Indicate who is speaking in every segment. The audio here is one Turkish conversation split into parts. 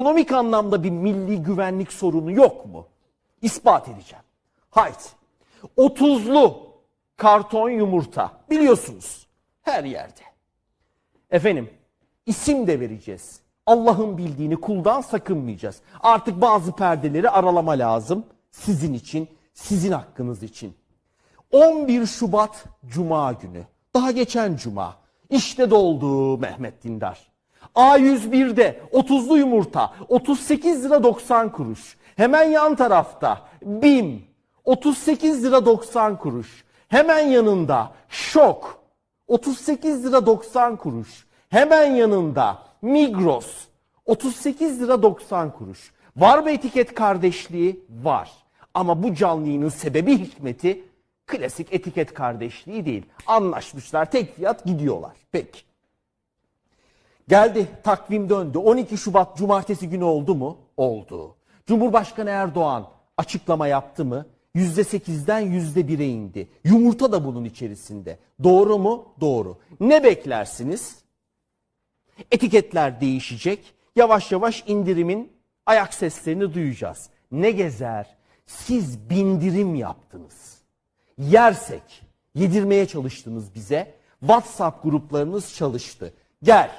Speaker 1: Ekonomik anlamda bir milli güvenlik sorunu yok mu? İspat edeceğim. Haydi. 30'lu karton yumurta biliyorsunuz her yerde. Efendim isim de vereceğiz. Allah'ın bildiğini kuldan sakınmayacağız. Artık bazı perdeleri aralama lazım. Sizin için, sizin hakkınız için. 11 Şubat Cuma günü. Daha geçen Cuma. İşte doldu Mehmet Dindar. A101'de 30'lu yumurta 38 lira 90 kuruş. Hemen yan tarafta BİM 38 lira 90 kuruş. Hemen yanında Şok 38 lira 90 kuruş. Hemen yanında Migros 38 lira 90 kuruş. Var mı etiket kardeşliği? Var. Ama bu canlı yayının sebebi hikmeti klasik etiket kardeşliği değil. Anlaşmışlar tek fiyat gidiyorlar. Peki. Geldi takvim döndü. 12 Şubat cumartesi günü oldu mu? Oldu. Cumhurbaşkanı Erdoğan açıklama yaptı mı? %8'den %1'e indi. Yumurta da bunun içerisinde. Doğru mu? Doğru. Ne beklersiniz? Etiketler değişecek. Yavaş yavaş indirimin ayak seslerini duyacağız. Ne gezer? Siz bindirim yaptınız. Yersek yedirmeye çalıştınız bize. WhatsApp gruplarınız çalıştı. Gel.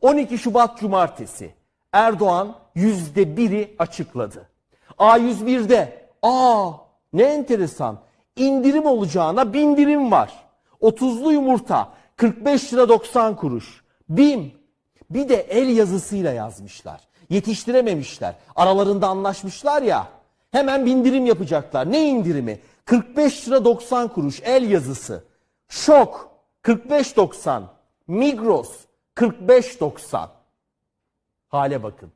Speaker 1: 12 Şubat Cumartesi Erdoğan %1'i açıkladı. A101'de aa ne enteresan indirim olacağına bindirim var. 30'lu yumurta 45 lira 90 kuruş. BİM bir de el yazısıyla yazmışlar. Yetiştirememişler. Aralarında anlaşmışlar ya. Hemen bindirim yapacaklar. Ne indirimi? 45 lira 90 kuruş el yazısı. Şok 45.90. Migros 45.90. Hale bakın.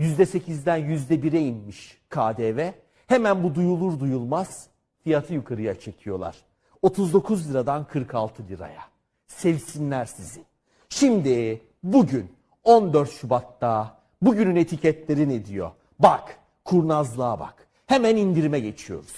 Speaker 1: %8'den %1'e inmiş KDV. Hemen bu duyulur duyulmaz fiyatı yukarıya çekiyorlar. 39 liradan 46 liraya. Sevsinler sizi. Şimdi bugün 14 Şubat'ta bugünün etiketleri ne diyor? Bak kurnazlığa bak. Hemen indirime geçiyoruz.